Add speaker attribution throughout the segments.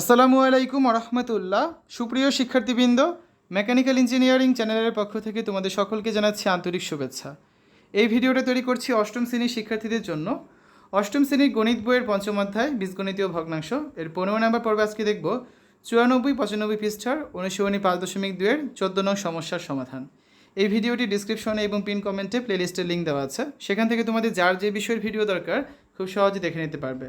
Speaker 1: আসসালামু আলাইকুম রহমতুল্লাহ সুপ্রিয় শিক্ষার্থীবৃন্দ মেকানিক্যাল ইঞ্জিনিয়ারিং চ্যানেলের পক্ষ থেকে তোমাদের সকলকে জানাচ্ছি আন্তরিক শুভেচ্ছা এই ভিডিওটা তৈরি করছি অষ্টম শ্রেণীর শিক্ষার্থীদের জন্য অষ্টম শ্রেণীর গণিত বইয়ের পঞ্চম অধ্যায় বীজগণিতীয় ভগ্নাংশ এর পনেরো নম্বর পর্বে আজকে দেখব চুরানব্বই পঁচানব্বই পৃষ্ঠার অনুশীলনী পাঁচ দশমিক দুয়ের চোদ্দ নং সমস্যার সমাধান এই ভিডিওটি ডিসক্রিপশনে এবং পিন কমেন্টে প্লেলিস্টের লিঙ্ক দেওয়া আছে সেখান থেকে তোমাদের যার যে বিষয়ের ভিডিও দরকার খুব সহজে দেখে নিতে পারবে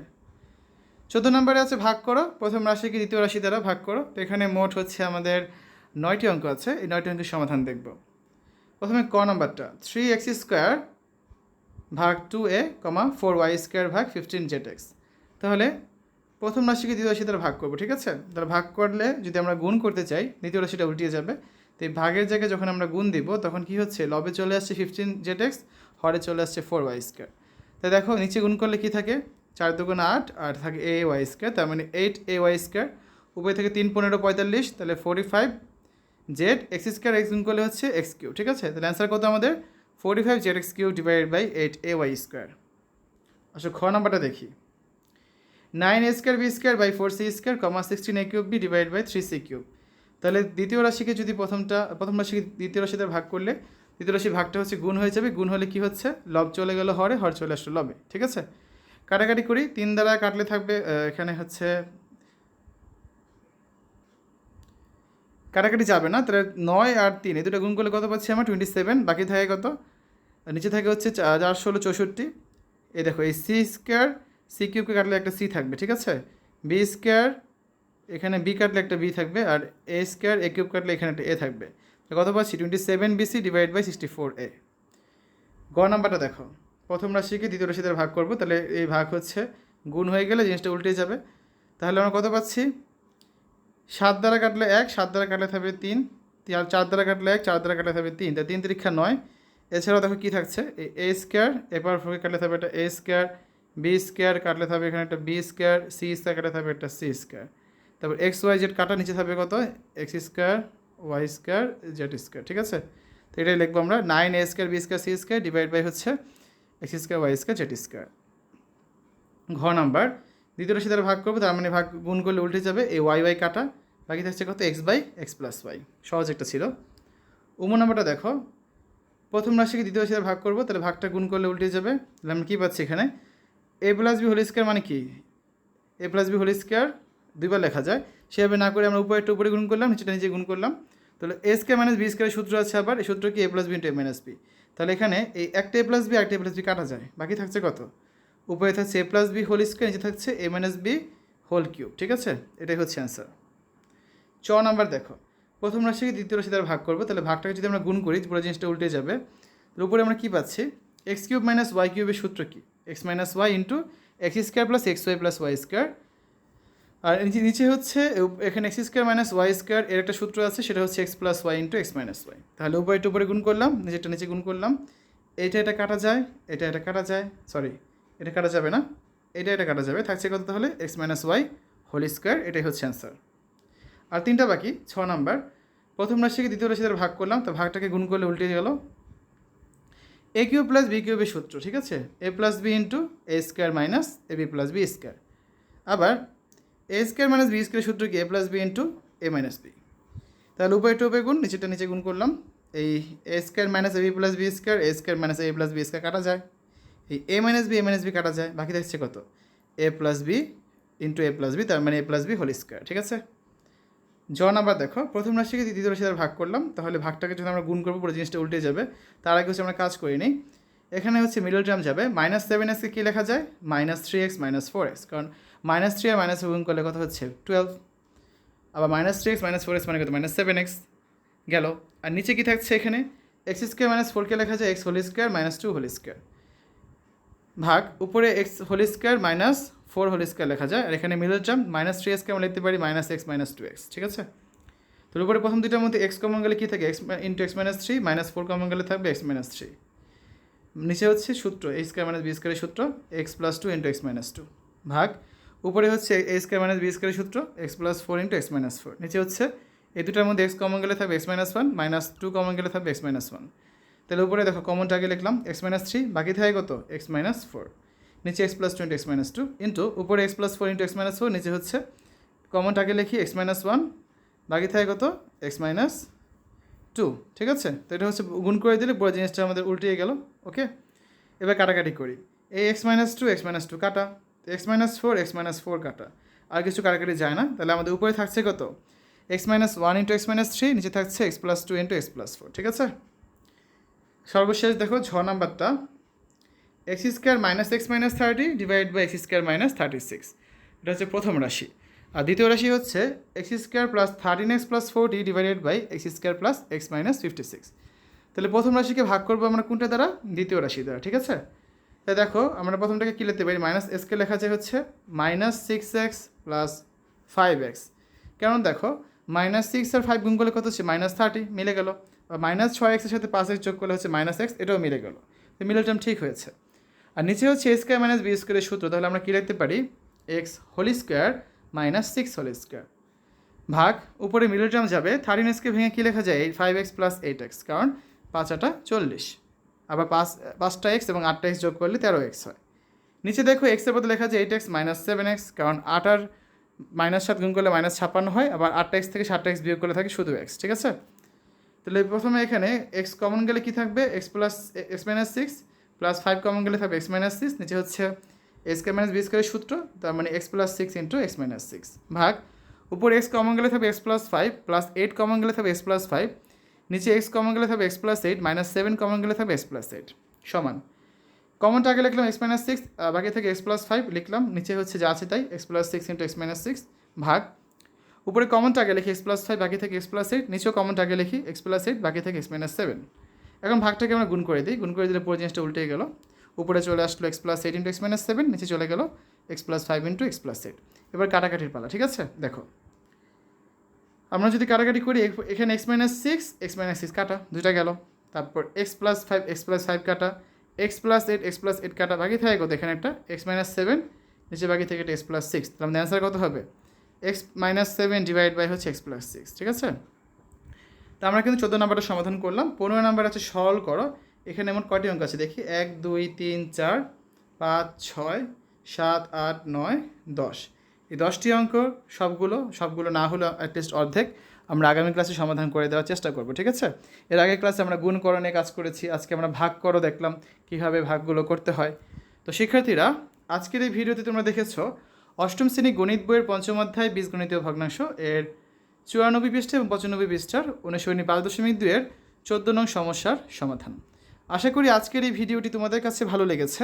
Speaker 1: চোদ্দো নম্বরে আছে ভাগ করো প্রথম রাশিকে দ্বিতীয় রাশি দ্বারা ভাগ করো তো এখানে মোট হচ্ছে আমাদের নয়টি অঙ্ক আছে এই নয়টি অঙ্কের সমাধান দেখব প্রথমে ক নম্বরটা থ্রি এক্স স্কোয়ার ভাগ two a comma four y square ভাগ ফিফটিন জেড এক্স তাহলে প্রথম রাশিকে দ্বিতীয় রাশি দ্বারা ভাগ করবো ঠিক আছে তাহলে ভাগ করলে যদি আমরা গুণ করতে চাই দ্বিতীয় রাশিটা উল্টিয়ে যাবে তো এই ভাগের জায়গায় যখন আমরা গুণ দিব তখন কি হচ্ছে লবে চলে আসছে ফিফটিন জেড এক্স হরে চলে আসছে ফোর ওয়াই স্কোয়ার তাই দেখো নিচে গুণ করলে কি থাকে চার দুগুণ আট আর থাকে এ ওয়াই স্কোয়ার তার মানে এইট এ ওয়াই স্কোয়ার উপরে থেকে তিন পনেরো পঁয়তাল্লিশ তাহলে forty five z x square x গুণ করলে হচ্ছে এক্স কিউ ঠিক আছে তাহলে অ্যান্সার কত আমাদের forty five z x q divide by eight a y square আসলে খ নাম্বারটা দেখি nine a square b square by four c square comma sixteen a cube b divide by three c cube তাহলে দ্বিতীয় রাশিকে যদি প্রথমটা প্রথম রাশিকে দ্বিতীয় রাশিতে ভাগ করলে দ্বিতীয় রাশি ভাগটা হচ্ছে গুণ হয়ে যাবে গুণ হলে কী হচ্ছে লব চলে গেল হরে হর চলে আসলো লবে ঠিক আছে কাটাকাটি করি তিন দ্বারা কাটলে থাকবে এখানে হচ্ছে কাটাকাটি যাবে না তাহলে নয় আর তিন এই দুটো গুণ করলে কত পাচ্ছি আমার টোয়েন্টি সেভেন বাকি থাকে কত নিচে থাকে হচ্ছে চার ষোলো চৌষট্টি এই দেখো এই সি স্কোয়ার সি কিউবকে কাটলে একটা সি থাকবে ঠিক আছে বি স্কোয়ার এখানে বি কাটলে একটা বি থাকবে আর এ স্কোয়ার এ কিউব কাটলে এখানে একটা এ থাকবে কত পাচ্ছি twenty seven b c divide by sixty four a গ নাম্বারটা দেখো প্রথম রাশিকে দ্বিতীয় রাশি দ্বারা ভাগ করব তাহলে এই ভাগ হচ্ছে গুণ হয়ে গেলে জিনিসটা উল্টে যাবে তাহলে আমরা কত পাচ্ছি সাত দ্বারা কাটলে এক সাত দ্বারা কাটলে থাকবে তিন আর চার দ্বারা কাটলে এক চার দ্বারা কাটলে থাকবে তিন তাহলে তিন তিরিক্ষা নয় এছাড়াও দেখো কী থাকছে এই এ স্কোয়ার এপার ফোকে কাটলে থাকবে একটা এ স্কোয়ার বি স্কোয়ার কাটলে থাকবে এখানে একটা বি স্কোয়ার সি স্কোয়ার কাটলে থাকবে একটা সি স্কোয়ার তারপর এক্স ওয়াই জেড কাটা নিচে থাকবে কত x square y square z square ঠিক আছে তো এটাই লিখবো আমরা nine a square b square c square divide by হচ্ছে x square y square z square ঘর নাম্বার দ্বিতীয় রাশি দ্বারা ভাগ করবে তার মানে ভাগ গুণ করলে উল্টে যাবে এ ওয়াই ওয়াই কাটা বাকি থাকছে কত x by x plus y সহজ একটা ছিল উম নাম্বারটা দেখো প্রথম রাশিকে দ্বিতীয় রাশি দ্বারা ভাগ করবো তাহলে ভাগটা গুণ করলে উল্টে যাবে তাহলে আমরা কী পাচ্ছি এখানে a plus b whole square মানে কি a plus b whole square দুইবার লেখা যায় সেভাবে না করে আমরা উপরে একটু উপরে গুণ করলাম নিচেটা নিচে গুণ করলাম তাহলে a square minus b square সূত্র আছে আবার এই সূত্র কি a plus b into a minus b তাহলে এখানে এই একটা এ প্লাস বি আরেকটা এ প্লাস বি কাটা যায় বাকি থাকছে কত উপরে থাকছে a plus b whole square নিচে থাকছে a minus b whole cube ঠিক আছে এটাই হচ্ছে অ্যান্সার চ নাম্বার দেখো প্রথম রাশিকে দ্বিতীয় রাশি দ্বারা ভাগ করবো তাহলে ভাগটাকে যদি আমরা গুণ করি পুরো জিনিসটা উল্টে যাবে তাহলে উপরে আমরা কী পাচ্ছি এক্স কিউব মাইনাস ওয়াই কিউবের সূত্র কী x minus y into x square plus x y plus y square আর নিচে হচ্ছে এখানে x square minus y square এর একটা সূত্র আছে সেটা হচ্ছে x plus y into x minus y তাহলে উপরে উপরে গুণ করলাম নিচেটা নিচে গুণ করলাম এটা এটা কাটা যায় এটা এটা কাটা যায় সরি এটা কাটা যাবে না এটা এটা কাটা যাবে থাকছে কত তাহলে x minus y whole square এটাই হচ্ছে অ্যান্সার আর তিনটা বাকি ছ নাম্বার প্রথম রাশিকে দ্বিতীয় রাশি ভাগ করলাম তো ভাগটাকে গুণ করলে উল্টে গেল এ কিউ প্লাস বি কিউবের সূত্র ঠিক আছে a plus b into a square minus a b plus b square আবার a square minus b square সূত্র কি a plus b into a minus b তাহলে উপরে টুপে গুণ নিচেটা নিচে গুণ করলাম এই a square minus a b plus b square a square minus a plus b square কাটা যায় এই a minus b a minus b কাটা যায় বাকি থাকছে কত এ plus b into a plus b তার মানে a plus b whole square ঠিক আছে জন আবার দেখো প্রথম রাশিকে দ্বিতীয় রাশি ভাগ করলাম তাহলে ভাগটাকে যদি আমরা গুণ করবো পুরো জিনিসটা উল্টে যাবে তার আগে হচ্ছে আমরা কাজ করি নি এখানে হচ্ছে মিডল টার্ম যাবে মাইনাস সেভেন এক্সকে কী লেখা যায় minus three x minus four x কারণ মাইনাস থ্রি আর মাইনাস গুণ করলে কত হচ্ছে টুয়েলভ আবার minus three x minus four x মানে কত মাইনাস সেভেন এক্স গেল আর নিচে কী থাকছে এখানে এক্স স্কোয়ার মাইনাস ফোরকে লেখা যায় x whole square minus two whole square ভাগ উপরে x whole square minus four whole square লেখা যায় আর এখানে মিলের জাম মাইনাস থ্রি এক্সকে আমরা লিখতে পারি minus x minus two x ঠিক আছে তো উপরে প্রথম দুইটার মধ্যে এক্স কমন গেলে কী থাকে x into x minus three minus four common গেলে থাকবে এক্স মাইনাস থ্রি নিচে হচ্ছে সূত্র এক্স স্কোয়ার মাইনাস বি স্কোয়ারের সূত্র x plus two into x minus two ভাগ উপরে হচ্ছে এ স্কোয়ার মাইনাস বি স্কোয়ারের সূত্র x plus four into x minus four নিচে হচ্ছে এই দুটার মধ্যে এক্স কমন গেলে থাকবে x minus one minus two common গেলে থাকবে এক্স মাইনাস ওয়ান তাহলে উপরে দেখো কমন টাকে লিখলাম এক্স মাইনাস থ্রি বাকি থাকে কত এক্স মাইনাস ফোর নিচে x plus into x minus two into উপরে x plus four into x minus four নিচে হচ্ছে কমন আগে লিখি এক্স মাইনাস ওয়ান বাকি থাকে কত এক্স মাইনাস টু ঠিক আছে তো এটা হচ্ছে গুণ করে দিলে পুরো জিনিসটা আমাদের উল্টিয়ে গেল ওকে এবার কাটাকাটি করি এই x minus two x minus two কাটা তো x minus four x minus four কাটা আর কিছু কাটাকাটি যায় না তাহলে আমাদের উপরে থাকছে কত x minus one into x minus three নিচে থাকছে x plus two into x plus four ঠিক আছে সর্বশেষ দেখো ছ নাম্বারটা x square minus x minus thirty divide by x square minus thirty six এটা হচ্ছে প্রথম রাশি আর দ্বিতীয় রাশি হচ্ছে x square plus thirteen x plus forty divided by x square plus x minus fifty six তাহলে প্রথম রাশিকে ভাগ করবো আমরা কোনটা দ্বারা দ্বিতীয় রাশি দ্বারা ঠিক আছে তাই দেখো আমরা প্রথমটাকে কী লিখতে পারি মাইনাস এসকে লেখা যায় হচ্ছে minus six x plus five x কারণ দেখো মাইনাস সিক্স আর ফাইভ গুণ করলে কত হচ্ছে মাইনাস থার্টি মিলে গেল মাইনাস ছয় এক্সের সাথে পাঁচ এক্স যোগ করলে হচ্ছে মাইনাস এক্স এটাও মিলে গেল তো মিলে টার্ম ঠিক হয়েছে আর নিচে হচ্ছে এ স্কোয়ার মাইনাস বি স্কোয়ারের সূত্র তাহলে আমরা কী লিখতে পারি x whole square minus six whole square ভাগ উপরে মিডল টার্ম যাবে থার্টিন এক্সকে ভেঙে কী লেখা যায় five x plus eight x কারণ পাঁচ চল্লিশ আবার পাঁচ পাঁচটা এক্স এবং আটটা এক্স যোগ করলে তেরো এক্স হয় নিচে দেখো এক্সের বদলে লেখা আছে eight x minus seven x কারণ আট আর মাইনাস সাত গুণ করলে মাইনাস ছাপ্পান্ন হয় আবার আটটা এক্স থেকে সাতটা এক্স বিয়োগ করলে থাকে শুধু এক্স ঠিক আছে তাহলে প্রথমে এখানে এক্স কমন গেলে কী থাকবে x plus x minus six plus five common গেলে থাকবে এক্স মাইনাস সিক্স নিচে হচ্ছে এক্স কে মাইনাস বিএস করে সূত্র তার মানে x plus six into x minus six ভাগ উপর এক্স কমন গেলে থাকবে x plus five plus eight common গেলে থাকবে এক্স প্লাস ফাইভ নিচে এক্স কমন গেলে থাকবে x plus eight minus seven common গেলে থাকবে এক্স প্লাস এইট সমান কমনটা আগে লিখলাম এক্স মাইনাস সিক্স বাকি থেকে এক্স প্লাস ফাইভ লিখলাম নিচে হচ্ছে যা আছে তাই x plus six into x minus six ভাগ উপরে কমনটা আগে লিখি এক্স প্লাস ফাইভ বাকি থেকে এক্স প্লাস এইট নিচেও কমনটা আগে লিখি এক্স প্লাস এইট বাকি থেকে এক্স মাইনাস সেভেন এখন ভাগটাকে আমরা গুণ করে দিই গুণ করে দিলে পুরো জিনিসটা উল্টে গেল উপরে চলে আসলো x plus eight into x minus seven নিচে চলে গেল x plus five into x plus eight এবার কাটাকাটির পালা ঠিক আছে দেখো আমরা যদি কাটাকাটি করি এখানে x minus six x minus six কাটা দুইটা গেল তারপর x plus five x plus five কাটা x plus eight x plus eight কাটা বাকি থাকে কত এখানে একটা এক্স মাইনাস সেভেন নিচে বাকি থেকে এক্স প্লাস সিক্স তাহলে আমাদের অ্যান্সার কত হবে x minus seven divide by হচ্ছে এক্স প্লাস সিক্স ঠিক আছে তা আমরা কিন্তু চোদ্দো নাম্বারটা সমাধান করলাম পনেরো নাম্বার আছে সল করো এখানে এমন কয়টি অঙ্ক আছে দেখি এক দুই তিন চার পাঁচ ছয় সাত আট নয় দশ এই দশটি অঙ্ক সবগুলো সবগুলো না হলো অ্যাটলিস্ট অর্ধেক আমরা আগামী ক্লাসে সমাধান করে দেওয়ার চেষ্টা করব ঠিক আছে এর আগের ক্লাসে আমরা গুণকরণে নিয়ে কাজ করেছি আজকে আমরা ভাগ করো দেখলাম কীভাবে ভাগগুলো করতে হয় তো শিক্ষার্থীরা আজকের এই ভিডিওতে তোমরা দেখেছো অষ্টম শ্রেণী গণিত বইয়ের পঞ্চম অধ্যায় বীজগণিতীয় ভগ্নাংশ এর চুরানব্বই পৃষ্ঠা এবং পঁচানব্বই পৃষ্ঠার উনিশশো উনি পাঁচ দশমিক দুইয়ের চোদ্দ নং সমস্যার সমাধান আশা করি আজকের এই ভিডিওটি তোমাদের কাছে ভালো লেগেছে